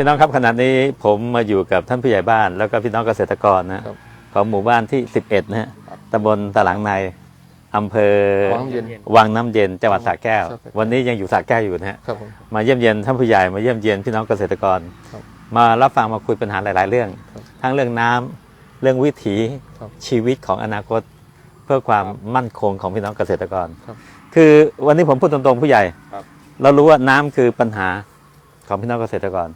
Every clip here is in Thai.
พี่น้องครับขณะนี้ผมมาอยู่กับท่านผู้ใหญ่บ้าน แล้วก็พี่น้องเกษตรกรนะครับของหมู่บ้านที่ 11 นะฮะตำบลตะหลังในอำเภอวังเย็นวังน้ำเย็นจังหวัดสระแก้ว ครับ วันนี้ยังอยู่สระแก้วอยู่นะฮะครับผม มาเยี่ยมเยียนท่านผู้ใหญ่มาเยี่ยมเยียนพี่น้องเกษตรกร ครับมารับฟังมาคุยปัญหาหลาย ๆ เรื่อง ครับทั้งเรื่องน้ำเรื่องวิถีครับชีวิตของอนาคต เพื่อความมั่นคงของพี่น้องเกษตรกร ครับ คือวันนี้ผมพูดตรง ๆ ผู้ใหญ่ ครับ เรารู้ว่าน้ำคือปัญหาของพี่น้องเกษตรกร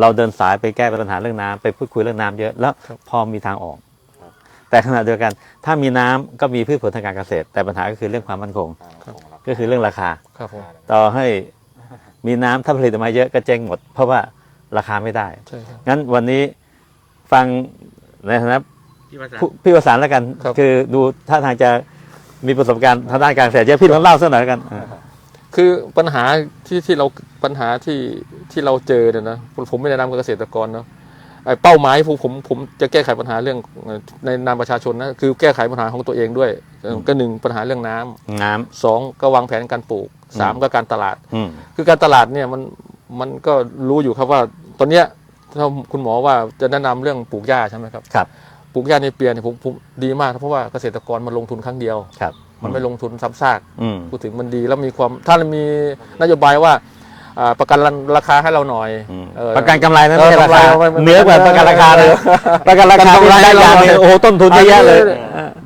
เราเดินสายไปแก้ปัญหาเรื่องน้ำไปพูดคุยเรื่องน้ำเยอะแล้วครับพอมีทางออก แต่ขณะเดียวกัน ถ้ามีน้ำก็มีพืชผลทางการเกษตร แต่ปัญหาก็คือเรื่องความมั่นคงครับก็คือเรื่องราคาครับผมต่อให้มีน้ำถ้าผลิตออกมาเยอะก็เจ๊งหมด เพราะว่าราคาไม่ได้ใช่ครับงั้นวันนี้ฟังในฐานะพี่ภาษาผู้พี่ประสานแล้วกันครับคือดูท่าทางจะมีประสบการณ์ทางด้านการเกษตรเยอะพี่ลองเล่าสักหน่อยแล้วกันอ่า คือปัญหาที่ที่เราปัญหาที่ที่เราเจอเนี่ยนะผมผมไม่ได้นำกับเกษตรกรเนาะไอ้เป้าหมายผมผมผมจะแก้ไขปัญหาเรื่องเอ่อในนามประชาชนนะคือแก้ไขปัญหาของตัวเองด้วยเอ่อก็หนึ่งปัญหาเรื่องน้ำน้สองก็วางแผนการปลูกสามก็การตลาดำอืมคือการตลาดเนี่ยมันมันก็รู้อยู่ครับว่าตอนเนี้ยถ้าคุณหมอว่าจะแนะนำเรื่องปลูกหญ้าใช่ไหมครับครับปลูกหญ้าในเปียเนี่ยผมผมดีมากเพราะว่าเกษตรกรมันลงทุนครั้งเดียวครับ มันไม่ลงทุนซ้ำซากอืมพูดถึงมันดีแล้วมีความถ้าเรามีนโยบายว่าอ่าประกันราคาให้เราหน่อยอืมเออประกันกำไรนะเอไม่อใช่ราคากำไรไม่ไม่เหนือกว่าประกันราคาเลยประกันราคาประกันกำไรได้อย่างหนึงให้เราโอ้โหต้นทุนเยอะแยะเลย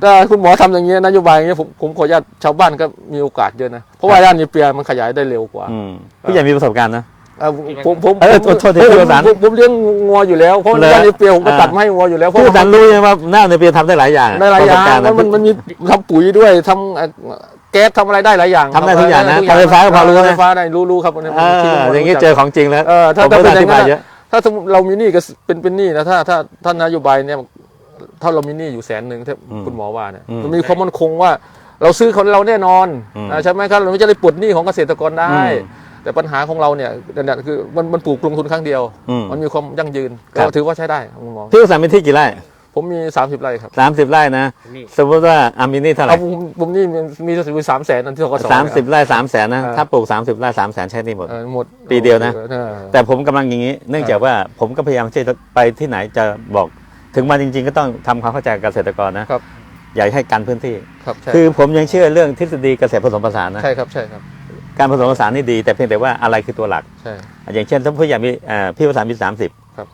ถ้าคุณหมอทำอย่างเงี้ยนโยบายอย่างเงี้ยผมผมขออนุญาตชาวบ้านก็มีโอกาสเยอะนะเพราะว่าย่านนี้เปียมันขยายได้เร็วกว่าอืมผู้ใหญ่มีประสบการณ์นะ เอ่อผมผมเออผมโทษทีผมพี่วสันต์ผมผมเลี้ยงงัวอยู่แล้วเพราะเหรอย่านนี้เปียผมก็อ่าตัดมาให้งัวอยู่แล้วเพราะผู้ว่าสันรู้ใช่ไหมว่าหน้าในเปียทำได้หลายอย่างได้หลายอย่างประสบกรณ์มันมันมันมีทำปุ๋ยด้วยทำเอ่อแก๊สทำอะไรได้หลายอย่างทำได้ทุกอย่างนะทำทำไฟฟ้าก็พอรู้นะไฟฟ้าได้รู้รู้ครับอันนี้อ่าที่ผมอย่างนี้จัก เจอของจริงแล้วเออถ้าผมถ้าไม่เป็นได้ออย่างธิบายนั้น เยอะถ้าสมมติเรามีหนี้ก็เป็นเป็นหนี้นะถ้าถ้าถ้านโยบายเนี่ยถ้าเรามีหนี้อยู่แสนหนึ่งถ้าอืมคุณหมอว่าเนี่ยอืมมันมีความมั่นคงว่า เราซื้อเขาเราแน่นอนอืมอ่าใช่ไหมครับเราไม่จะได้ปลดหนี้ของเกษตรกรได้อืม แต่ปัญหาของเราเนี่ยนั่นแหละคือมันมันปลูกลงทุนครั้งเดียว อืมมันมีความยั่งยืนครับ ก็ถือว่าใช้ได้ครับคุณหมอพี่ประสานมีที่กี่ไร่ผมมี 30ไร่ครับสามสิบไร่นะนี่สมมติว่าอามินี่เท่าไหร่เอาผมผมนี่มีมีมีสามแสนอันที่ทกศสามสิบไร่สามแสนนะเออถ้าปลูกสามสิบไร่สามแสนใช้หนี่หมดเออหมดปีเดียวนะ ออ แต่ผมกำลังอย่างนี้ เนื่องจากว่าผมก็พยายามที่จะไปที่ไหนจะบอก ถึงมาจริง ๆ ก็ต้องทำความเข้าใจกับเกษตรกรนะครับ อย่าให้กันพื้นที่ ครับใช่คือผมยังเชื่อเรื่องทฤษฎีเกษตรผสมผสานนะ ใช่ครับใช่ครับ การผสมผสานนี่ดี แต่เพียงแต่ว่าอะไรคือตัวหลัก ใช่ อย่างเช่นถ้าผู้ใหญ่มีเอ่อพี่ภาษานมีสามสิบครับ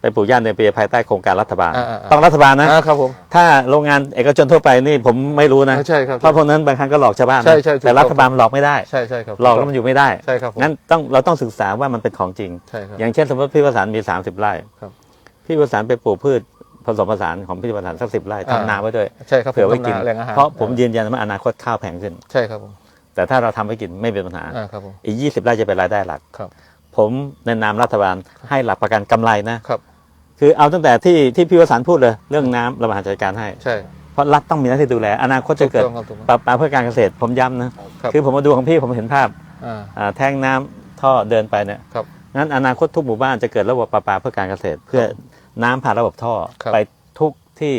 ไปปลูกย่านในปีภายใต้โครงการรัฐบาล อ่าอ่าอ่าต้องรัฐบาลนะ อ่าครับผม ถ้าโรงงานเอกชนทั่วไปนี่ผมไม่รู้นะ ใช่ครับ เพราะพวกนั้นบางครั้งก็หลอกชาวบ้านนะใช่ใช่ถูก แต่รัฐบาลหลอกไม่ได้ ใช่ใช่ครับหลอกแล้วมันอยู่ไม่ได้ ใช่ครับผมงั้นต้องเราต้องศึกษาว่ามันเป็นของจริง ใช่ครับ อย่างเช่นสมมติพี่ประสานมี 30 ไร่ครับพี่ประสานไปปลูกพืชผสมผสานของพี่ประสานสักสิบไร่อ่า ทำนาไว้ด้วยใช่ครับเผื่อไว้ผมกินทำาแหล่งอาหารเพราะผมยืนยันว่าอนาคตข้าวแพงขึ้น ใช่ครับผม แต่ถ้าเราทำไว้กินไม่เป็นปัญหาอ่าครับผมอีก20ไร่จะเป็นรายได้หลักครับ ผมในนามรัฐบาลให้หลักประกันกำไรนะครับ คือเอาตั้งแต่ที่ที่พี่วสันต์พูดเลยเรื่องน้ำเราบริหารจัดการให้ใช่เพราะรัฐต้องมีหน้าที่ดูแล อนาคตจะเกิดถูต้องครับถูกต้องปลาปลาเพื่อการเกษตรผมย้ำนะครับคือผมมาดูของพี่ผมเห็นภาพอ่าอ่าแท่งน้ำท่อเดินไปเนี่ยครับงั้นอนาคตทุกหมู่บ้านจะเกิดระบบปลาปลาเพื่อการเกษตร เพื่อน้ำผ่านระบบท่อครับไปทุกที่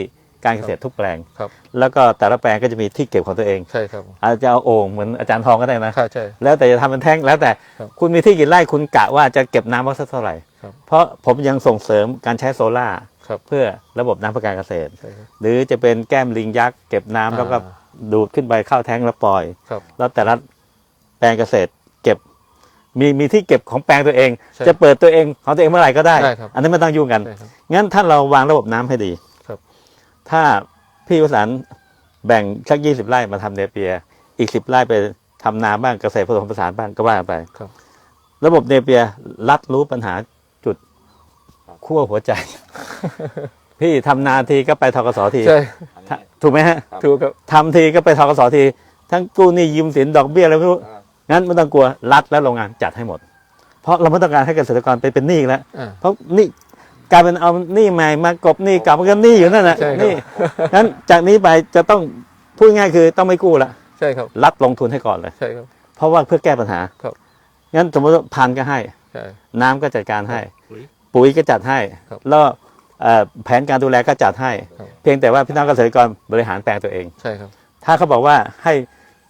การเกษตรทุกแปลง ครับ แล้วก็แต่ละแปลงก็จะมีที่เก็บของตัวเอง ใช่ครับ อาจจะเอาโอ่งเหมือนอาจารย์ทองก็ได้นะ ใช่ใช่ แล้วแต่จะทำเป็นแท่งแล้วแต่ครับคุณมีที่กี่ไร่คุณกะว่าจะเก็บน้ำไว้สักเท่าไหร่ ครับ เพราะผมยังส่งเสริมการใช้โซล่าร์ครับเพื่อระบบน้ำเพื่อการเกษตร ใช่ครับ หรือจะเป็นแก้มลิงยักษ์เก็บน้ำแล้วก็อ่าดูดขึ้นไปเข้าแท้งแล้วปล่อย ครับ แล้วแต่ละแปลงเกษตรเก็บ มีมีที่เก็บของแปลงตัวเอง ใช่จะเปิดตัวเองของตัวเองเมื่อไหร่ก็ได้ใช่ครับ อันนี้ไม่ต้องยุ่งกัน ใช่ครับงั้นถ้าเราวางระบบน้ำให้ดีครับ ถ้าพี่วสันต์แบ่งสักยี่สิบไร่มาทำเนเปีย อีกสิบไร่ไปทำนาบ้างเกษตรผสมผสานบ้างก็ว่ากันไปครับ ระบบเนเปียรัดรู้ปัญหาจุดขั้วหัวใจ พี่ทำนาทีก็ไปทกสทีใช่ถ้าถูกไหมฮะถูกครับทำทีก็ไปทกสที ทั้งกู้หนี้ยืมสินดอกเบี้ยอะไรไม่รู้งั้นไม่ต้องกลัวรัฐและโรงงานจัดให้หมด เพราะเราไม่ต้องการให้เกษตรกรไปเป็นหนี้อีกแล้วอ่าเพราะหนี่ กลายเป็นเอาหนี้ใหม่มากบหนี้เก่ามันก็หนี้อยู่นั่นแหละใช่ครับ หนี่งั้นจากนี้ไปจะต้องพูดง่ายคือต้องไม่กู้ละใช่ครับ รัฐลงทุนให้ก่อนเลย ใช่ครับ เพราะว่าเพื่อแก้ปัญหาครับ งั้นสมมติว่าพันธุ์ก็ให้ ใช่ น้ำก็จัดการให้ ปุ๋ย ปุ๋ยก็จัดให้ ครับแล้วเอ่อแผนการดูแลก็จัดให้ ครับ เพียงแต่ว่าพี่น้องเกษตรกรบริหารแปลงตัวเอง ใช่ครับถ้าเขาบอกว่าให้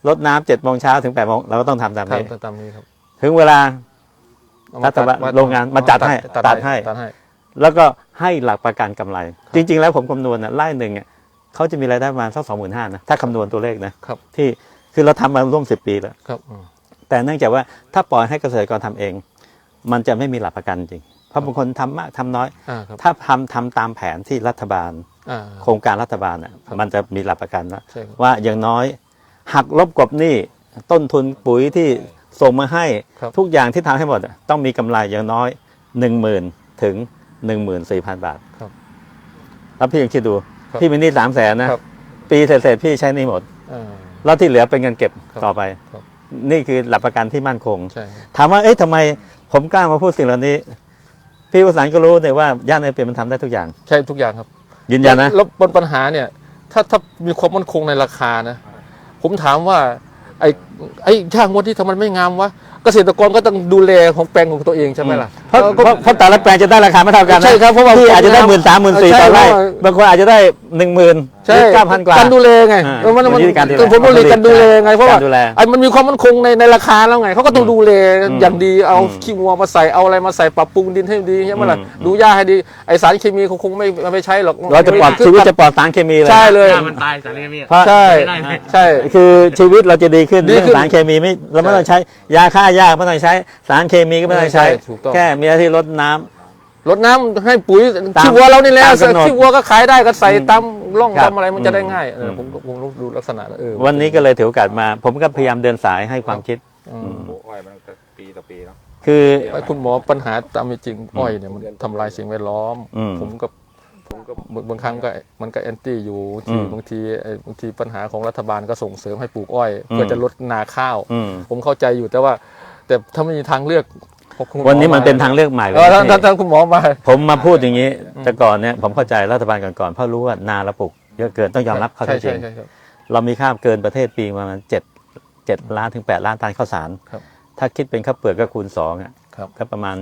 ลดน้ำเจ็ดโมงเช้าถึงแปดโมงเราก็ต้องทำตามนี้ทำตามนี้ครับถึงเวลา เอรัฐบาลโรงงานมาจัดให้ตัดให้ ตัดให้ แล้วก็ให้หลักประกันกำไร จริง ๆ แล้วผมคำนวณนะไร่หนึ่งเนี่ยเขาจะมีรายได้ประมาณสักสองหมื่นห้านะถ้าคำนวณตัวเลขนะครับที่คือเราทำมาร่วมสิบปีแล้วครับอืมแต่เนื่องจากว่าถ้าปล่อยให้เกษตรกรทำเอง มันจะไม่มีหลักประกันจริง เพราะบางคนทำมากทำน้อยอ่าครับถ้าทำทำตามแผนที่รัฐบาลอ่าโครงการรัฐบาลน่ะครับมันจะมีหลักประกันว่าใช่ครับว่าอย่างน้อยหักลบกบหนี้ต้นทุนปุ๋ยที่ส่งมาให้ครับทุกอย่างที่ทำให้หมดอะต้องมีกำไรอย่างน้อยหนึ่งหมื่นถึง หนึ่งหมื่นสี่พันบาทครับแล้วพี่ยังคิดดูครับพี่มีหนี้สามแสนนะครับ ปีเศษๆพี่ใช้หนี้หมด อ่า แล้วที่เหลือเป็นเงินเก็บครับต่อไป ครับ นี่คือหลักประกันที่มั่นคง ใช่ครับถามว่าเอ๊ะทำไมผมกล้ามาพูดสิ่งเหล่านี้ พี่วสันต์ก็รู้เนี่ยว่าย่านในเปลี่ยนมันทำได้ทุกอย่าง ใช่ทุกอย่างครับ ยืนยันนะ แล้วบนปัญหาเนี่ย ถ้าถ้ามีความมั่นคงในราคานะ ผมถามว่า ไอ้ไอ้ช่างวัดที่ทำไมไม่งามวะเกษตรกรก็ต้องดูแลของแปลงของตัวเองใช่ไหมล่ะ เพราะเพราะเพราะแต่ละแปลงจะได้ราคาไม่เท่ากันนะใช่ครับเพราะว่าที่อาจจะได้หมื่นสามหมื่นสี่ใช่ต่อไร่เพราะว่าบางคนอาจจะได้หนึ่งหมื่นใช่เก้าพันกว่าการดูแลไงอ่าเออมันมันอยู่ที่การดูแลผลผลิตการดูแลไงเพราะว่าการดูแลไอ้มันมีความมั่นคงในในราคาแล้วไงเขาก็ต้องดูแลอืมอย่างดีเอาอืมขี้งัวมาใส่เอาอะไรมาใส่ปรับปรุงดินให้ดีใช่ไหมล่ะอืม ดูหญ้าให้ดีไอสารเคมีเขาคงไม่ไม่ใช้หรอกเราจะปลอดชีวิตจะปลอดสารเคมีเลย ใช่เลย หน้ามันตายสารเคมีเพราะ ใช่ไม่ได้ไหม ใช่ คือชีวิตเราจะดีขึ้นดีเรื่องขึ้นสารเคมีไม่เราไม่ต้องใช้ยาฆ่าหญ้าไม่ต้องใช้สารเคมีก็ไม่ต้องใช้ ใช่ถูกต้อง แค่มีหน้าที่รดน้ำ รดน้ำให้ปุ๋ยตามขี้วัวเรานี่แหละตามกำหนดขี้วัวก็ขายได้ก็ใส่อืมตามร่องครับตามอะไรมันจะได้ง่ายเอออม ผมก็ผมรู้ดูลักษณะแล้วเออวันนี้ก็เลยถือโอกาสมา ผมก็พยายามเดินสายให้ความคิด อืมปลูกอ้อยมันก็ปีต่อปีเนาะ คือไอ้คุณหมอปัญหาตามเป็นจริงอ้อยเนี่ยมันทำลายสิ่งแวดล้อม อืม ผมก็ผมก็บางบางครั้งก็มันก็แอนตี้อยู่อืที่มบางทีไอ้บางทีปัญหาของรัฐบาลก็ส่งเสริมให้ปลูกอ้อย เพื่อจะลดนาข้าว อืม ผมเข้าใจอยู่แต่ว่า แต่ถ้าไม่มีทางเลือก พอคุณหมอวันนี้มันาเป็นทางเลือกใหม่เลเออถ้าพี่ถ้าถ้าคุณหมอมา ผมมาพูดอย่างนี้ แต่ก่อนเนี่ยผมเข้าใจรัฐบาลก่อนๆเพราะรู้ว่านาเราปลูกเยอะเกินต้องยอมรับเขาจใช่ริใช่งใช่ครับๆเรามีข้าวเกินประเทศปีประมาณเจ็ดเจ็ดล้านถึงแปดล้านตันข้าวสาร ครับถ้าคิดเป็นข้าวเปลือกก็คูณสองอะครับก็ประมาณ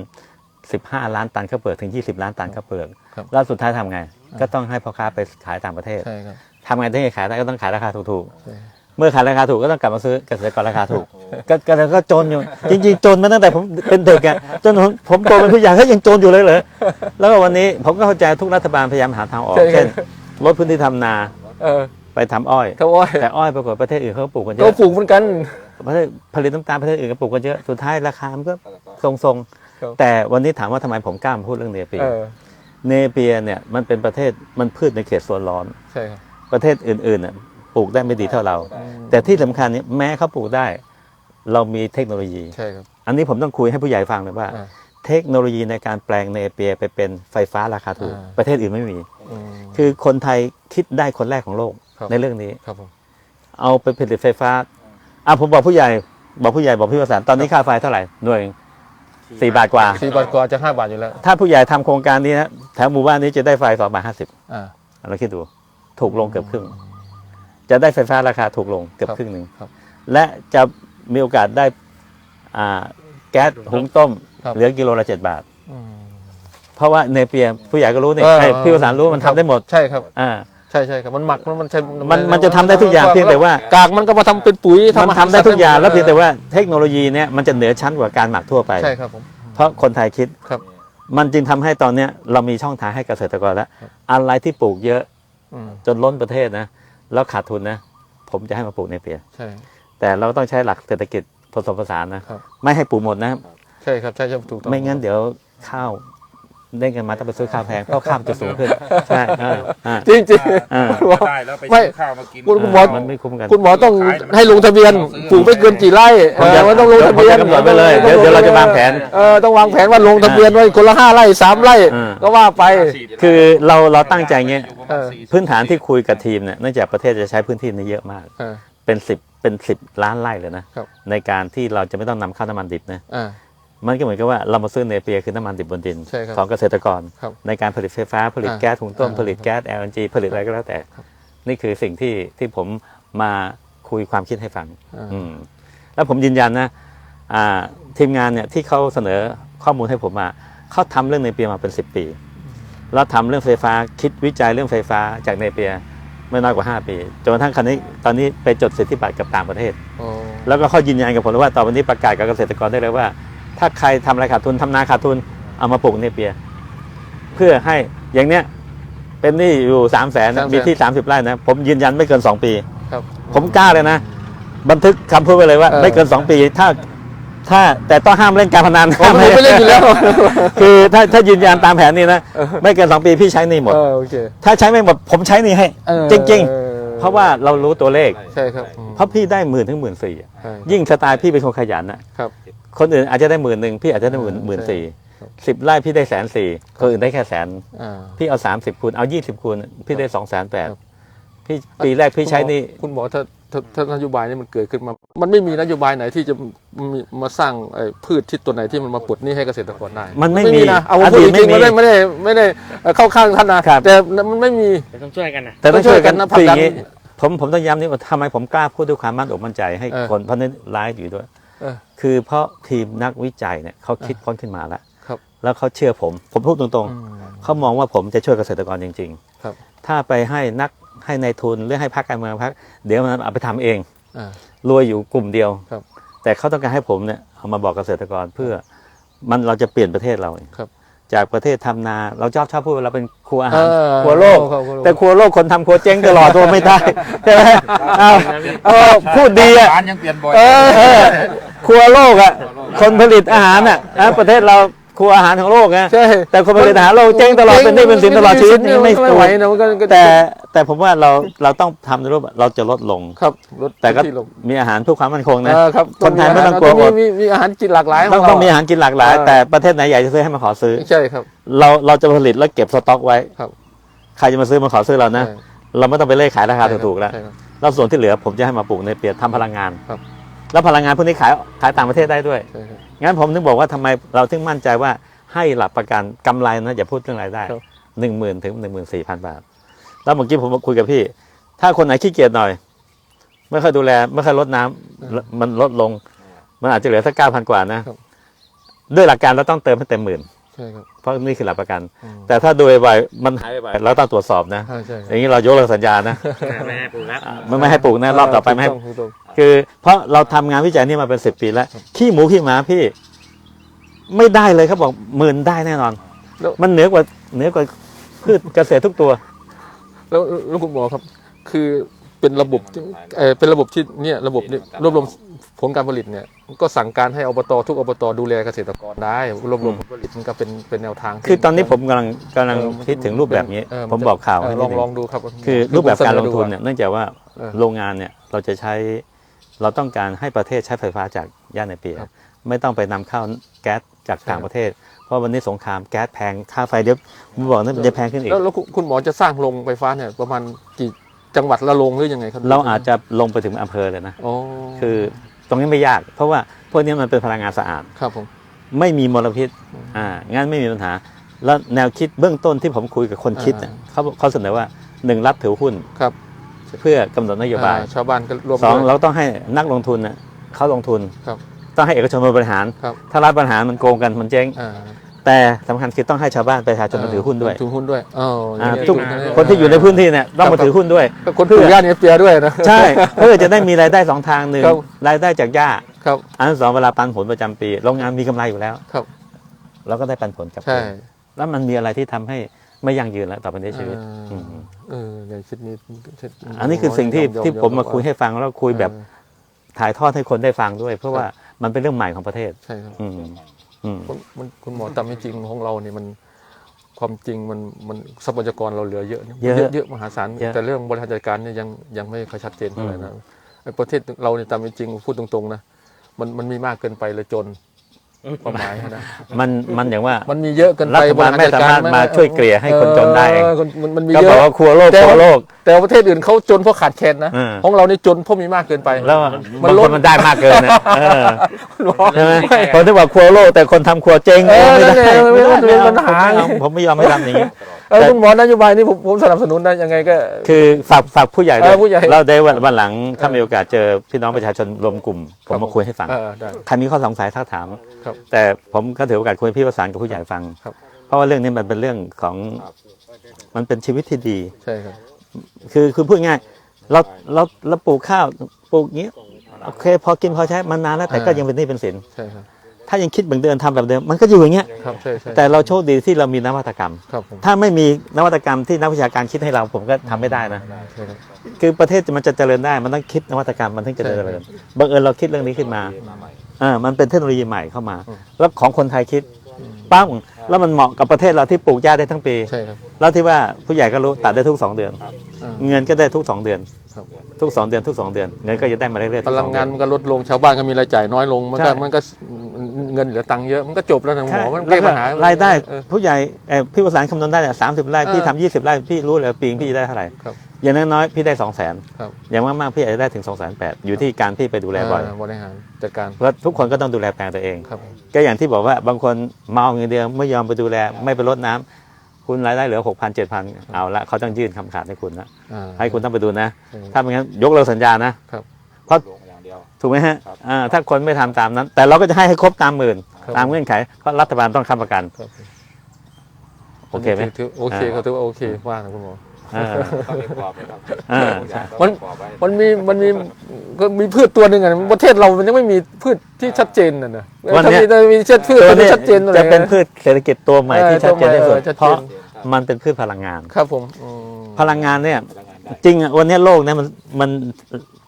15ล้านตันข้าวเปลือกถึง20ล้านตันข้าวเปลือกครับ แล้วสุดท้ายทำไง ก็ต้องให้พ่อค้าไปขายต่างประเทศใช่ครับทำไงที่จะขายได้ก็ต้องขายราคาถูกใช่ๆ เมื่อขายราคาถูกก็ต้องกลับมาซื้อเกษตรกรราคาถูกก็ก็ก็จนอยู่ จริง ๆ จนมาตั้งแต่ผมเป็นเด็กอะจนผมผมโตเป็นผู้ใหญ่ก็ยังจนอยู่เลยเหรอแล้วก็วันนี้ผมก็เข้าใจทุกรัฐบาลพยายามหาทางออกใช่ เช่นลดพื้นที่ทำนาเออไปทำอ้อยถ้าอ้อยแต่อ้อยปรากฏประเทศอื่นเขาก็ปลูกกันเยก็อะปลูกเหมือนกัน ประเทศผลิตน้ำตาลประเทศอื่นก็ปลูกกันเยอะสุดท้ายราคามันก็ทรงครับ ๆ แต่วันนี้ถามว่าทำไมผมกล้ามาพูดเรื่องเนเปียเออเนเปียเนี่ยมันเป็นประเทศมันพืชในเขตโซนร้อน ใช่ครับประเทศอื่นๆน่ะป ลูกได้ไม่ดีเท่าเราอืมแต่ที่สำคัญเนี่ยแม้เขาปลูกได้ เรามีเทคโนโลยีใช่ครับอันนี้ผมต้องคุยให้ผู้ใหญ่ฟังเลยว่าอ่าเทคโนโลยีในการแปลงเนเปียไปเป็นไฟฟ้าราคาถูกอ่าประเทศอื่นไม่มีอืมคือคนไทยคิดได้คนแรกของโลกครับในเรื่องนี้ครับผมเอาไปผลิตไฟฟ้าอะผมบอกผู้ใหญ่บอกผู้ใหญ่บอกพี่วสันต์ตอนนี้ค่าไฟเท่าไหร่หน่วยสี่บาทกว่าสี่บาทกว่าจะห้าบาทอยู่แล้ว ถ้าผู้ใหญ่ทำโครงการนี้นะแถวหมู่บ้านนี้จะได้ไฟสองบาทห้าสิบอ่าเราคิดดู ถูกลงเกือบครึ่ง จะได้ไฟฟ้าราคาถูกลงเกือบครับครึ่งหนึ่งครับ และจะมีโอกาสได้อ่าแก๊สหุงต้ม ครับ เหลือกิโลละเจ็ดบาท อืม เพราะว่าในเปียผู้ใหญ่ก็รู้นี่เออไอ้พี่วสันต์รู้มันทำได้หมดใช่ครับ อ่า ใช่ใช่ครับมันหมักมันมันใช่มันมันจะทำได้ทุกอย่างเพียงแต่ว่า กากมันก็มาทำเป็นปุ๋ยมันอาทำหารได้ทุกอย่างสัตแล้วเพียงแต่ว่าเทคโนโลยีเนี่ยมันจะเหนือชั้นกว่าการหมักทั่วไป ใช่ครับผม เพราะคนไทยคิด ครับมันจึงทำให้ตอนเนี้ยเรามีช่องทางให้เกษตรกรแล้ว อะไรที่ปลูกเยอะอืมจนล้นประเทศนะ แล้วขาดทุนนะ ผมจะให้มาปลูกในเปียใช่ แต่เราต้องใช้หลักเศรษฐกิจผสมผสานนะครับ ไม่ให้ปลูกหมดนะ ใช่ครับใช่ใช่ถูกต้องไม่งั้นเดี๋ยวข้าว ได้เงินมาต้องไปซื้อข้าวแพงเพราะข้าวมันจะสูงขึ้นใช่อ่าอ่า จริงจริงอ่าได้แล้วไปไม่ ซื้อข้าวมากิน คุณคุณหมอ มันไม่คุ้มกัน คุณหมอต้องให้ลงทะเบียนปลูกไม่เกินกี่ไร่ผมจะเออมันต้องลงทะเบียนผมจะกำหนดไว้เลยเดี๋ยวเดี๋ยวเราจะวางแผนเออต้องวางแผนว่าลงทะเบียนไว้คนละห้าไร่สามไร่อ่า ก็ว่าไป คือเราเราตั้งใจเงี้ยอยู่ประเอมาณอสี่สิบพื้นฐานที่คุยกับทีมเนี่ยเนื่องจากประเทศจะใช้พื้นที่นี้เยอะมาก เออ เป็นสิบเป็นสิบล้านไร่เลยนะครับ ในการที่เราจะไม่ต้องนำเข้าน้ำมันดิบนะ อ่า มันก็เหมือนกับว่าเรามาซื้อเนเปียคือน้ำมันดิบบนดินใช่ครับของเกษตรกร ครับในการผลิตไฟฟ้าผลิตอ่าแก๊สหุงต้มอ่าผลิตแก๊ส LNG ผลิตอะไรก็แล้วแต่นี่คือสิ่งที่ที่ผมมาคุยความคิดให้ฟังอ่า อืมแล้วผมยืนยันนะอ่าทีมงานเนี่ยที่เขาเสนอข้อมูลให้ผมมาเขาทำเรื่องเนเปียมาเป็น 10 ปี แล้วทำเรื่องไฟฟ้าคิดวิจัยเรื่องไฟฟ้าจากเนเปียไม่น้อยกว่า 5 ปีจนกระทั่งคันนี้ตอนนี้ไปจดสิทธิบัตรกับต่างประเทศโอ้แล้วก็เขายืนยันกับผมเลยว่าต่อไปนี้ประกาศกับเกษตรกรได้เลยว่า ถ้าใครทำอะไรขาดทุนทำนาขาดทุนเอามาปลูกเนเปีย เพื่อให้อย่างเนี้ยเป็นหนี่อยู่สามแสน300,000มีที่สามสิบไร่นะ ผมยืนยันไม่เกินสองปีครับผมกล้าเลยนะ บันทึกคำพูดไว้เลยว่าเออไม่เกินสองปี ถ้า ถ้าแต่ต้องห้ามเล่นการพนันผมไม่เล่นอยู่แล้ว คือถ้าถ้ายืนยันตามแผนนี้นะ ไม่เกินสองปีพี่ใช้หนี่หมดเออโอเคถ้าใช้ไม่หมด ผมใช้หนี่ให้เออจริง ๆ เพราะว่าเรารู้ตัวเลขใช่ครับอืมเพราะพี่ได้หมื่นถึงหมื่นสี่ใช่ยิ่งสไตล์พี่เป็นคนขยันนะครับ คนอื่นอาจจะได้หมื่นหนึ่งพี่อาจจะได้หมื่นใช่หมื่นสี่ครับสิบไร่พี่ได้แสนสี่คนอื่นได้แค่แสนอ่าพี่เอาสามสิบคูณเอายี่สิบคูณพี่ได้สองแสนแปดครับพี่ปีแรกพี่ใช้หนี่คุณหมอถ้าถ้าถ้านโยบายนี้มันเกิดขึ้นมา มันไม่มีนโยบายไหนที่จะมีมาสร้างไอ้พืชที่ตัวไหนที่มันมาปลดหนี้ให้เกษตรกรได้ มันไม่ไม่มีมีนะเอาอพูดดีจตริงๆไม่ไม่มีได้ไม่ได้ไม่ได้เอ่อเข้าข้างท่านนะครับแต่มันไม่มีแต่ต้องช่วยกันนะแต่ต้องช่วยกันต้องช่วยกันนะคืออย่างผลันี้กดันผมผมต้องย้ำนี่ว่าทำไมผมกล้าพูดด้วยความมั่นอกมั่นใจให้เออคนเพราะนี่ไลฟ์อยู่ด้วยเออ คือเพราะทีมนักวิจัยเนี่ยเขาคิดค้นขึ้นมาแล้วครับแล้วเขาเชื่อผม ผมพูดตรงอืมๆเขามองว่าผมจะช่วยเกษตรกรจริงครับๆถ้าไปให้นักให้ในายทุนหรือให้พรรคการเมืองพรรคเดี๋ยวมันเอาไปทำเองอ่ารวยอยู่กลุ่มเดียวครับ แต่เขาต้องการให้ผมเนี่ยเอามาบอกเกษตรกรเพื่อ มันเราจะเปลี่ยนประเทศเราครับ จากประเทศทำนา เราชอบชอบพูดว่าเราเป็นครัวอาหารเออครัวโลกครับครัวโลก แต่ครัวโลกคนทำครัวเจ๊งตลอดตัวไม่ได้ใช่ไหมเอาเอาพูดดีอะร้านยังเปลี่ยนบ่อยเออเออ ครัวโลกอะคนผลิตอาหารอะอะประเทศเราครัวอาหารของโลกนะใช่แต่คนผลิตอาหารโลกเจ๊งตลอดเป็นหนี้เป็นสินตลอดชีวิตไม่ไม่ไม่ไหวนะมันก็ก็แต่แต่ผมว่าเราเราต้องทำในรูปแบบเราจะลดลงครับลดแต่ก็ที่ลงมีอาหารเพื่อความมั่นคงนะเออครับคนไทยไม่ต้องกลัวมีอดมีมีอาหารกินหลากหลายขต้องเราต้องมีอาหารกินหลากหลายเออแต่ประเทศไหนอยากจะซื้อให้มาขอซื้อใช่ครับ เราเราจะผลิตแล้วเก็บสต็อกไว้ครับใครจะมาซื้อมาขอซื้อเรานะใช่เราไม่ต้องไปเล่ขายราคาถูกๆแล้วใช่ครับแล้วส่วนที่เหลือผมจะให้มาปลูกในเปียทำพลังงานครับ แล้วพลังงานพวกนี้ขายขายต่างประเทศได้ด้วย ใช่ครับ งั้นผมถึงบอกว่าทำไมเราถึงมั่นใจว่าให้หลักประกันกำไรนะอย่าพูดเรื่องรายได้ครับ หนึ่งหมื่นถึงหนึ่งหมื่นสี่พันบาท แล้วเมื่อกี้ผมคุยกับพี่ ถ้าคนไหนขี้เกียจหน่อย ไม่ค่อยดูแล ไม่ค่อยลดน้ำมันลดลง มันอาจจะเหลือสักเก้าพันกว่านะ ครับ ด้วยหลักการเราต้องเติมให้เต็มหมื่นใช่ครับ เพราะนี่คือหลักประกัน อืม แต่ถ้าดูบ่อยๆมันหายบ่อยๆเราต้องตรวจสอบนะใช่ใช่อย่างนี้เรายกเลิกสัญญานะไม่ให้ปลูกแล้วไม่ไม่ให้ปลูกนะรอบต่อไปไม่ให้ ถูกต้องถูกต้อง คือเพราะเราทำงานวิจัยนี่มาเป็นสิบปีแล้ว ขี้หมูขี้หมาพี่ ไม่ได้เลยเขาบอกหมื่นได้แน่นอน แล้ว มันเหนือกว่าเหนือกว่าพืชเกษตรทุกตัว แล้วแล้วคุณหมอครับ คือ เป็นระบบที่เออเป็นระบบที่เนี่ยระบบเนี่ยรวบรวมผลการผลิตเนี่ยก็สั่งการให้อบตทุกอบตดูแลเกษตรกรได้รวบรวมผลผลิตมันก็เป็นเป็นแนวทางที่คือตอนนี้ผมกำลังกำลังเออคิดถึงรูปแบบนี้ เออผมจะบอกข่าวเออให้ลนิอดงนึงลองดูครับคือรูปแบบการลงทุนเนี่ยเนื่องจากว่าเออ โรงงานเนี่ยเราจะใช้เราต้องการให้ประเทศใช้ไฟฟ้าจากย่านในเปียครับไม่ต้องไปนำเข้าแก๊สจากต่างประเทศ เพราะวันนี้สงครามแก๊สแพงค่าไฟเดี๋ยวผมบอกนะมันจะแพงขึ้นอีก แล้วแล้วคุณคุณหมอจะสร้างโรงไฟฟ้าเนี่ยประมาณกี่ จังหวัดละโรงหรือยังไงครับเราอาจจะลงไปถึงอำเภอเลยนะอ๋อคือตรงนี้ไม่ยาก เพราะว่าพวกนี้มันเป็นพลังงานสะอาดครับผมไม่มีมลพิษอ่างั้นไม่มีปัญหา แล้วแนวคิดเบื้องต้นที่ผมคุยกับคนคิดเนี่ยเขาเขาเสนอว่าหนึ่งรับถือหุ้นครับ เพื่อกำหนดนโยบายอ่ชาวบ้านก็รวมสองด้วยเราต้องให้นักลงทุนน่ะเขาลงทุนครับต้องให้เอกชนมาบริหารครับถ้ารัฐบริหารมันโกงกันมันเจ๊งอ่า แต่สำคัญคือต้องให้ชาวบ้านประชาชนมาถือหุ้นด้วยถือหุ้นด้วยอ๋อออ่าย่างเงี้ยทุกอย่างเงี้ยคนที่อยู่ในพื้นที่เนี่ยต้องมาถือหุ้นด้วยก็คนปลูกหญ้าเนี่ยเปียด้วยนะใช่เพื่อจะได้มีรายได้สองทางหนึ่งครับ รายได้จากหญ้าครับ อันที่สองเวลาปันผลประจำปีโรงงานมีกำไรอยู่แล้ว ครับ เราก็ได้ปันผลกลับใช่คืนแล้วมันมีอะไรที่ทำให้ไม่ยั่งยืนแล้วต่อไปในชีวิตอ่าอืมเอออย่างคิดนี้คิดอันนี้คือสิ่งที่ยอที่ยอผมมาคุยให้ฟังแล้วคุยแบบเออถ่ายทอดให้คนได้ฟังด้วย เพราะว่ามันเป็นเรื่องใหม่ของประเทศ ใช่ครับ อืมอืม คุณมันคุณหมอตามไม่จริงของเราเนี่ยมันความจริงมันมันทรัพยากรเราเหลือเยอะนะเยอะเยอะมหาศาลเยอะแต่เรื่องบริหารจัดการเนี่ยยังยังไม่ค่อยชัดเจนเท่าไหร่นะไอ้ประเทศเราเนี่ยตามไม่จริงพูดตรงๆนะมันมันมีมากเกินไปเลยจน ความหมายนะมันมันอย่างว่ามันมีเยอะเกินรัไปฐบาลไม่สามารถมาช่วยเกลี่ยให้คนจนได้เองมันมันมีก็เยบอกอะว่าครัวโลกแต่ครัวโลก แต่ประเทศอื่นเขาจนเพราะขาดแคลนนะอืมของเรานี่จนเพราะมีมากเกินไปแล้วมับานงลคดนมันได้มากเกินนะเออหรอใช่ไหมคนที่บอกครัวโลกแต่คนทำครัวเจ๊งเออไม่ได้นั่นไงไม่ได้มันเป็นปัญหาผมไม่ยอมผมไม่ยอมไม่ทำอย่างนี้ เออคุณหมอนโยบายนี่ผมผมสนับสนุนนะยังไงก็ คือฝากฝากผู้ใหญ่ด้วเอยอผู้ใหญ่ เราได้วันวันหลังถ้ามีโอกาสเจอพี่น้องประชาชนรวมกลุ่ม ผมมาคุยให้ฟัง เออได้ใครมีข้อสงสัยทักถาม ครับแต่ผมก็ถือโอกาสคุยให้พี่ประสานกับผู้ใหญ่ฟัง ครับ เพราะว่าเรื่องนี้มันเป็นเรื่องของมันเป็นชีวิตที่ดี ใช่ครับ คือคือพูดง่ายเราเราเราปลูกข้าวปลูกอย่างนี้โอเค พอกินพอใช้มานานแล้วแต่ก็อ่ายัยังเป็นหนี้เป็นสิน ใช่ครับ ถ้ายังคิดเหมือนเดิมทำแบบเดิม มันก็อยู่อย่างเงี้ยครับใช่ใช่แต่เราโชคดีที่เรามีนวัตกรรม ครับผมถ้าไม่มีนวัตกรรมที่นักวิชาการคิดให้เราผมก็ทำไม่ได้นะ ใช่ครับคือประเทศมันจะเจริญได้มันต้องคิดนวัตกรรมมันถึงจะใช่เจริญบังเอิญเราคิดเรื่องนี้ขึ้นมามาใหม่อ่ามันเป็นเทคโนโลยีใหม่เข้ามาอืมแล้วของคนไทยคิดปั้งแล้วมันเหมาะกับประเทศเราที่ปลูกหญ้าได้ทั้งปี ใช่ครับ แล้วที่ว่าผู้ใหญ่ก็รู้ตัดได้ทุกสองเดือนอ่าเงินก็ได้ทุกสองเดือนครับ ทุกสองเดือนทุกสองเดือนเงินก็จะได้มาเรื่อยๆพทุกลัสงองงาเดือนมันก็ลดลงชาวบ้านก็มีรายจ่ายน้อยลงมันก็ใช่มันก็เงินเหลือตังค์เยอะมันก็จบแล้วนะหมใช่อมันแล้แก้วก็ปัญหารายได้เออผู้ใหญ่เอ่อพี่ประสานคำนวณได้สามสิบไร่พี่เออทำยี่สิบไร่พี่รู้เลยปีนึงพี่ได้เท่าไหร่ครับอย่างน้อยๆพี่ได้สองแสนครับอย่างมากๆพี่อาจจะได้ถึงสองแสนแปดอยู่ที่การพี่ไปดูแลบ่อยเออบริหารจัดการเพราะทุกคนก็ต้องดูแลแปลงตัวเองครับก็อย่างที่บอกว่าบางคนเมาเงินเดือนไม่ยอมไปดูแลไม่ไปลดน้ำ คุณรายได้เหลือหกพันเจ็ดพันเอาละเขาต้องยื่นคำขาดให้คุณนะอ่าให้คุณต้องไปดูนะใช่ถ้าไม่งั้นยกเลิกสัญญานะครับเพราะลงอย่างเดียวถูกไหมฮะครับอ่าถ้าคนไม่ทำตามนั้น แต่เราก็จะให้ให้ครบตามหมื่นครับตามเงื่อนไขเพราะรัฐบาลต้องค้ำประกันครับโอเคไหมถือโอเคครับถือว่าโอเคว่านะคุณหมอ อ่า ต้องมีกรอบนะครับอ่า ทุกอย่างมัต้อนงมีกรอบไว้มันมีมันมีก็มีพืชตัวหนึ่งอะประเทศเรามันยังไม่มีพืชที่ชัดเจนน่ะนะวันเนี้ยถ้ามีถ้ามีเช่นพืชตัวที่นี้ชัดเจนอะไร จะเป็นนะพืชเศรษฐกิจตัวใหม่ที่เออชัดเจนที่สุด ตัวใหม่เออชัดเจน เพราะมันเป็นพืชพลังงาน ครับผมอืมพลังงานเนี่ยพลังงานได้จริงอะวันนี้โลกเนี่ยมันมัน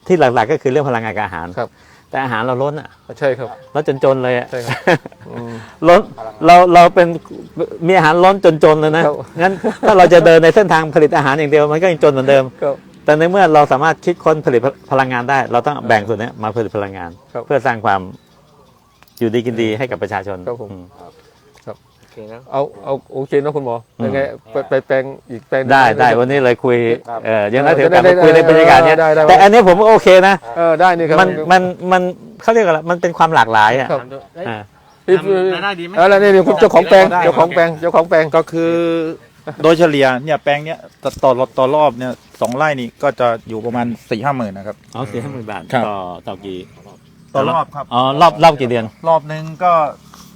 ที่หลักๆก็คือเรื่องพลังงานกับอาหาร ครับ แต่อาหารเราล้นอะใช่ครับเราจนๆเลยอะใช่ครับอืมล้นเราเราเป็นมีอาหารล้นจนๆเลยนะครับงั้นถ้าเราจะเดินในเส้นทางผลิตอาหารอย่างเดียวมันก็ยังจนเหมือนเดิมครับแต่ในเมื่อเราสามารถคิดค้นผลิตพลังงานได้ เราต้องแบ่งส่วนนี้มาผลิตพลังงานครับเพื่อสร้างความอยู่ดีกินดีให้กับประชาชนครับผมอืมโอ เคนะ เอาเอาโอเคนะคุณหมออืมยังไงไปไปแปลงอีกแปลงหนึ่งได้ได้หม วันนี้เลยคุยครับ เออยังไงเออถือโอกาสได้มาคุยในได้บรรยากาศเนี้ยได้ได้ แต่อันนี้ผมว่าโอเคนะ เออได้นี่ครับมันมันมันเขาเรียกอะไรมันเป็นความหลากหลายอะครับอ่าพี่ทำรายได้ดีไหม เออแล้วนี่นี่คุณเจ้าของแปลงได้เจ้าของแปลงเจ้าของแปลง ก็คือโดยเฉลี่ยเนี่ยแปลงเนี้ยต่อต่อต่อรอบเนี่ยสองไร่นี่ก็จะอยู่ประมาณสี่ห้าหมื่นนะครับ เอาสี่ห้าหมื่นบาทครับ ต่อต่อกี่ ต่อรอบครับ อ๋อรอบรอบกี่เดือน รอบหนึ่งก็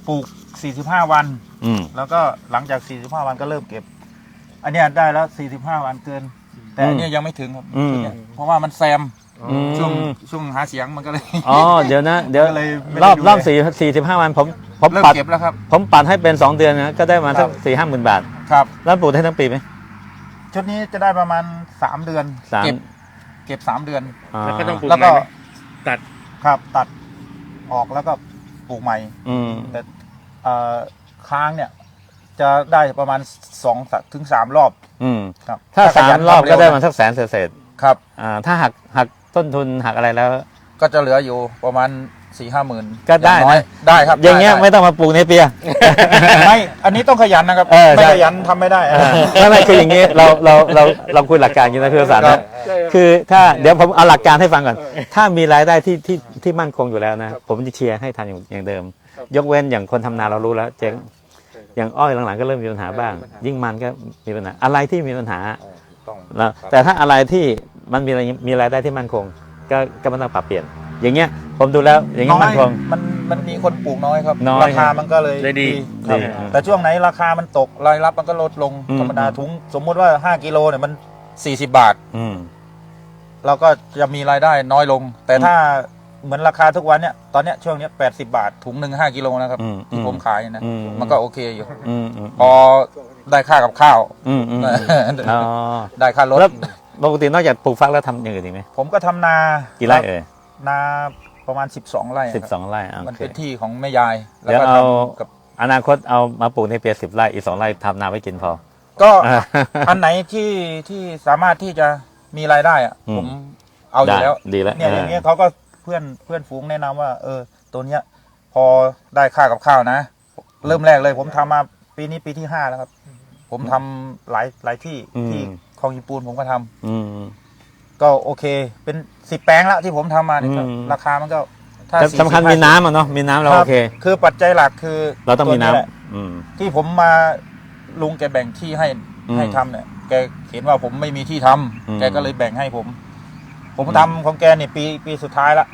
ปลูก 45 วัน อืม แล้วก็หลังจาก 45 วันก็เริ่มเก็บ อันเนี้ยได้แล้ว 45 วันเกิน แต่อันเนี้ยยังไม่ถึงครับอืมเนี่ยเพราะว่ามันแซมอืมช่วงช่วงหาเสียงมันก็เลย อ๋อเดี๋ยวนะ เดี๋ยวก็เลยไม่รได้อบดูรอบแล สี่สี่สิบห้าวันผมผมเริ่มปัดเก็บแล้วครับ ผมปัดให้เป็นสองเดือนนะก็ได้มาสักครับ สี่ห้าหมื่นบาท ครับ แล้วปลูกได้ทั้งปีไหมชุดนี้จะได้ประมาณ 3 เดือน สามเก็บ เก็บ 3 เดือน อ๋อแล้วก็ต้องปลูกแล้วใหม่ก็ไหมตัด ครับตัดออกแล้วก็ปลูกใหม่ อืม แต่เอ่อค้างเนี่ย จะได้ประมาณสองถึงสามรอบ อืมครับ ถ้าขสายัมนรอบทำเวก็ได้นะมาสักแสนเศษครับ ๆอ่าถ้าหักหักต้นทุนหักอะไรแล้ว ก็จะเหลืออยู่ประมาณสี่ห้าหมื่นก็ได้นะ ได้ครับอย่างเงี้ยด้ไม่ต้องมาปลูกในเปีย ไม่ อันนี้ต้องขยันนะครับ เออไม่ใช่ขยันทำไม่ได้ อ่าไม่ไม่คืออย่างนี้เราเราเราเราคุยหลักการกันนะคือสารครันะบ คือถ้าเดี๋ยวผมเอาหลักการให้ฟังก่อน ถ้ามีรายได้ที่ที่ที่มั่นคงอยู่แล้วนะ ผมจะเชียร์ให้ทำอย่างอย่างเดิม ยกเว้นอย่างคนทำนาเรารู้แล้วเจ๊งอย่างอ้อยหลังๆก็เริ่มมีปัญหาบ้าง ยิ่งมันก็มีปัญหาอะไรที่มีปัญหาต้องแล้วแต่ถ้าอะไรที่มันมีอะไรมีรายได้ที่มั่นคง ก็ก็ไม่ต้องปรับเปลี่ยน อย่างเงี้ยผมดูแล้วอย่างน้เงี้อยมั่นคงมันมันมีคนปลูกน้อยครับน้อยราคามันก็เลยเลยดีครับดีแต่ช่วงไหนราคามันตกรายรับมันก็ลดลงอืมธรรมดาถุงสมมุติว่า5กิโลเนี่ยมัน40 บาทอืมเราก็จะมีรายได้น้อยลง แต่ถ้า เหมือนราคาทุกวันเนี่ยตอนเนี้ยช่วงเนี้ย80บาทถุงหนึ่งห้ากิโลนะครับ อืมที่ผมขายนะอืม มันก็โอเคอยู่ อืมอืมพอได้ค่ากับข้าว อืมอืมอ๋อได้ค่ารถ แล้วปกตินอกจากปลูกฟักแล้วทำอย่างอื่นอีกไหมผมก็ทำนากี่ไร่เอ่ยนาประมาณ 12 ไร่สิบสองไร่อะมันโอเค เป็นที่ของแม่ยายแล้วเดี๋ยวก็เอาทำกับอนาคตเอามาปลูกในเปียสิบไร่อีกสองไร่ทำนาไว้กินพอ ก็อ่าอันไหนที่ที่สามารถที่จะมีรายได้อะอืม ผมเอาอยู่แล้วได้ดีแล้วเนี่ยอย่างเงี้ยเขาก็เพื่อนเพื่อนฝูงแนะนำว่า เออ ตัวเนี้ย พอได้ค่ากับข้าวนะ เริ่มแรกเลย ผมทำมาปีนี้ปีที่ห้าแล้วครับ ผมทำหลายหลายที่อืมที่คลองยิปูนผมก็ทำอืมก็โอเค เป็นสิบแปลงแล้วที่ผมทำมาเนี่ยก็อืมราคามันก็ถ้าแต่40สำคัญมีน้ำอะเนาะมีน้ำเรารับโอเค คือปัจจัยหลักคือ เราต้องมีวน้ำแหละอืมที่ผมมาลุงแกแบ่งที่ให้อืมให้ทำเนี่ยแกเห็นว่าผมไม่มีที่ทำอืมแกก็เลยแบ่งให้ผม ผมทำของแกเนี่ยปีปีสุดท้ายละ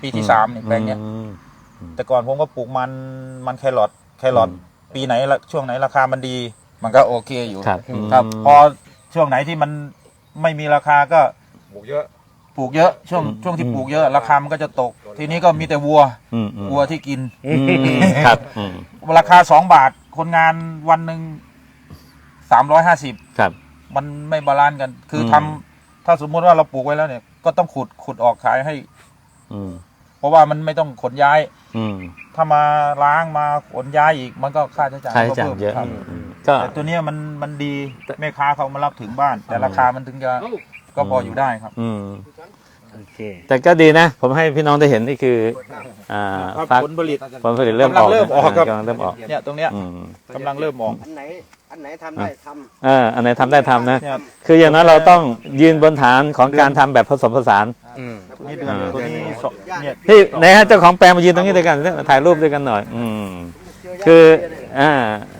ปีที่สามเนี่ยแปลงเนี้ย อืม แต่ก่อนผมก็ปลูกมันมันแครอทแครอทอืมปีไหนละช่วงไหนราคามันดี มันก็โอเคอยู่ครับครับอืม พอช่วงไหนที่มันไม่มีราคาก็ปลูกเยอะ ปลูกเยอะช่วงอืม ช่วงที่อืมปลูกเยอะ ราคามันก็จะตก ทีนี้ก็มีแต่วัวอืมอืมวัวที่กิน อืมครับอืมราคาสองบาท คนงานวันหนึ่งสามร้อยห้าสิบครับ มันไม่บาลานซ์กัน คืออม ทำ ถ้าสมมุติว่าเราปลูกไว้แล้วเนี่ย ก็ต้องขุดขุดออกขายให้ อืม เพราะว่ามันไม่ต้องขนย้าย อืมถ้ามาล้างมาขนย้ายอีก มันก็ค่าใช้จ่ายค่าใช้จ่ายก็พิ่มเยอะครับอืมก็ แต่ตัวเนี้ยมันมันดีแม่ค้าเขามารับถึงบ้าน แต่ราคามันถึงจะก็พออยู่ได้ครับ อืม โอเค แต่ก็ดีนะ ผมให้พี่น้องได้เห็นนี่คือ อ่าครับฟักผลผลิต ผลผลิตเริ่มออกกำลังเริ่มออกครับ กำลังเริ่มออกเนี่ยตรงเนี้ยอืม กำลังเริ่มออก อันไหน อันไหนทำได้ทำเอออันไหนทำได้ทำนะเนี่ยคืออย่างนั้นเราต้องยืนบนฐานของการทำแบบผสมผสาน อืมตัวนี้เดือนอ่าตัวนี้สองเนี่ยพี่ไหนฮะเจ้าของแปลงมายืนตรงนี้ด้วยกันถ่ายรูปด้วยกันหน่อย อืม คืออ่า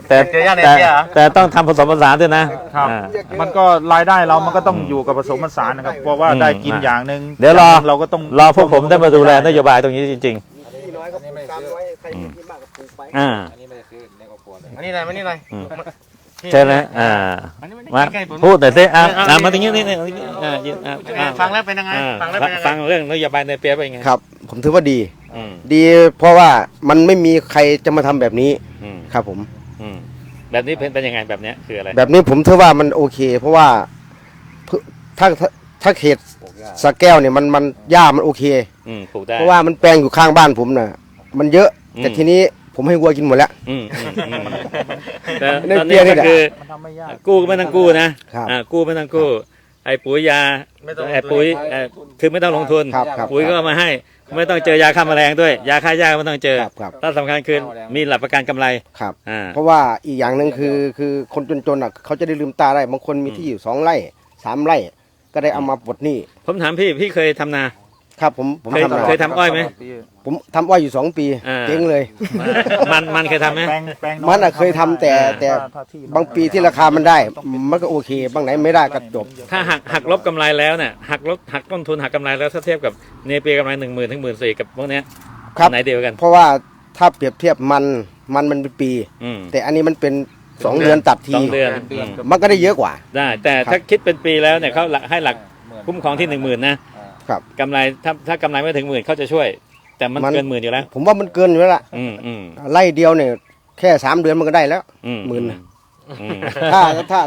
แต่เจอย่าในแต่เตี้ยเหรอ แต่ต้องทำผสมผสานด้วยนะครับ อ่า มันก็รายได้เรามันก็ต้องอยู่กับผสมผสานนะครับ เพราะว่าอืมได้กินอย่างหนึ่งเดี๋ยวรอางหนึ่งเราก็ต้องรอพวกผมได้มาดูแลนโยบายตรงนี้จริงที่น้อยก็ปลูกตามน้อยใครมีที่มากก็ปลูกไปๆ อ่า อันนี้หน่อยมานี่หน่อยอืม ใช่แล้วอ่ามาพูดหน่อยสิอ่าอ่ามาตรงนี้นี่นี่อ่ายืนอ่าอ่าฟังแล้วเป็นยังไง อ่าฟังแล้วเป็นยังไง ฟังเรื่องนโยบายในเปียเป็นไงครับ ผมถือว่าดี อืมดีเพราะว่ามันไม่มีใครจะมาทำแบบนี้อืมครับผม อืมแบบนี้เป็นเป็นยังไงแบบเนี้ยคืออะไรแบบนี้ผมถือว่ามันโอเค เพราะว่าพืถ้าถ้าถ้าเขตสระแก้วเนี่ยมันมันหญ้ามันโอเค อืมปลูกได้ เพราะว่ามันแปลงอยู่ข้างบ้านผมน่ะ มันเยอะอืมแต่ทีนี้ ผมให้วัวกินหมดแล้ว อืมอืมอืมแต่ในตอนเปีนี้ยนี่ก็แหละ คือมันทำไม่ยาก กู้ก็ไม่ต้องกู้นะครับ อ่ากู้ไม่ต้องกู้ ไอ้ปุ๋ยยาไม่ต้องลงทุน ไอ้ปุ๋ยเอ่อคือไม่ต้องลงทุน ครับครับ ปุ๋ยก็เอามาให้ ไม่ต้องเจอยาฆ่าแมลงด้วย ยาฆ่าหญ้าก็ไม่ต้องเจอครับครับ ถ้าสำคัญคือมีหลักประกันกำไร ครับ อ่า เพราะว่าอีกอย่างหนึ่งคือคือคนจนๆอะเขาจะได้ลืมตาได้บางคนมีที่อยู่สองไร่สามไร่ ก็ได้เอามาปลดหนี้ผมถามพี่พี่เคยทำนา ครับผมผมเคยทำนาเคยทำอ้อยไหม ผมทำอ้อยอยู่สองปีอ่า เจ๊งเลย มันมันเคยทำไหม แปลงแปลงมันอะเคยทำแต่แต่ถ้าที่บางปีที่ราคามันได้ มันก็โอเค บางไหนไม่ได้ก็จบ ถ้าหักหักลบกำไรแล้วเนี่ยหักลบหักต้นทุนหักกำไรแล้วถ้าเทียบกับเนเปียกำไรหนึ่งหมื่นถึงหมื่นสี่กับพวกเนี้ยครับ อันไหนเดียวกัน เพราะว่าถ้าเปรียบเทียบมันมันมันเป็นปี อืมแต่อันนี้มันเป็นสองเดือนตัดทีสองเดือนอืมมันก็ได้เยอะกว่า ได้ แต่ครับถ้าคิดเป็นปีแล้วเนี่ยเขาหลักให้หลักคุ้มครองที่หนึ่งหมื่นนะ ครับกำไรถ้าถ้ากำไรไม่ถึงหมื่นเขาจะช่วย แต่มันมัน เกินหมื่นอยู่แล้ว ผมว่ามันเกินอยู่แล้วล่ะอืมอืมไล่เดียวเนี่ยแค่สามเดือนมันก็ได้แล้ว อืมหมื่นน่ะอืมถ้าถ้า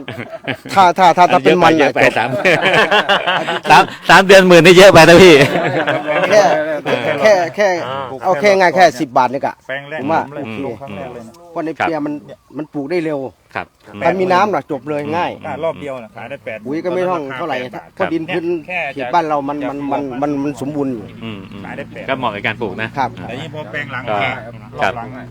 ถ้าถ้าถ้าถ้าเป็นมันเยน่ะอะไปจบสามสามสามเดือนหมื่นนี่เยอะไปนะพี่ แค่แค่แค่เอาแค่ง่ายแค่สิบบาทนี่กะ แปลงแรกผมว่า ผมเลยโอเคลงครั้งแรกเลยนะ เพราะในครับเปียมันมันปลูกได้เร็วครับถ้ามีน้ำน่ะจบเลยง่ายอ่ารอบเดียวนะขายได้แปดปุ๋ยก็ไม่ต้องเท่าไหร่แปดบทเพราะดินพื้นแค่เขตบ้านเรามันมันมันมันมันสมบูรณ์อยู่อืมอืมขายได้แปดก็เหมาะกับการปลูกนะครับแต่นี่พอแปลงหลังก็แค่รครัอบบหลังอะ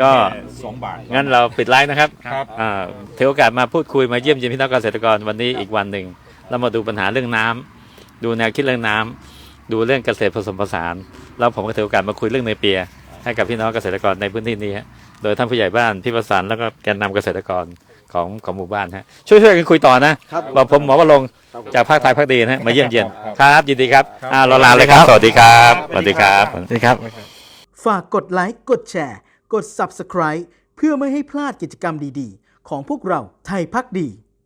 ก็แค่สองบาทงั้นเราปิดไลฟ์นะครับครับอ่าถือโอกาสมาพูดคุยมาเยี่ยมเยียนพี่น้องเกษตรกรวันนี้อีกวันหนึ่งเรามาดูปัญหาเรื่องน้ำดูแนวคิดเรื่องน้ำดูเรื่องเกษตรผสมผสาน แล้วผมก็ถือโอกาสมาคุยเรื่องในเปีย ให้กับพี่น้องเกษตรกรในพื้นที่นี้ฮะ โดยท่านผู้ใหญ่บ้านพี่ประสานแล้วก็แกนนำเกษตรกรของของหมู่บ้านฮะช่วยช่วยกันคุยต่อนะครับบอกผมหมอวรงค์จากภาคไทยภาคดีนะฮะมาเยี่ยมเยียนครับยินดีครับอ่าเราลาเลยครับ สวัสดีครับสวัสดีครับสวัสดีครับ ฝากกดไลค์กดแชร์ กด Subscribe เพื่อไม่ให้พลาดกิจกรรมดีๆ ของพวกเราไทยพักดี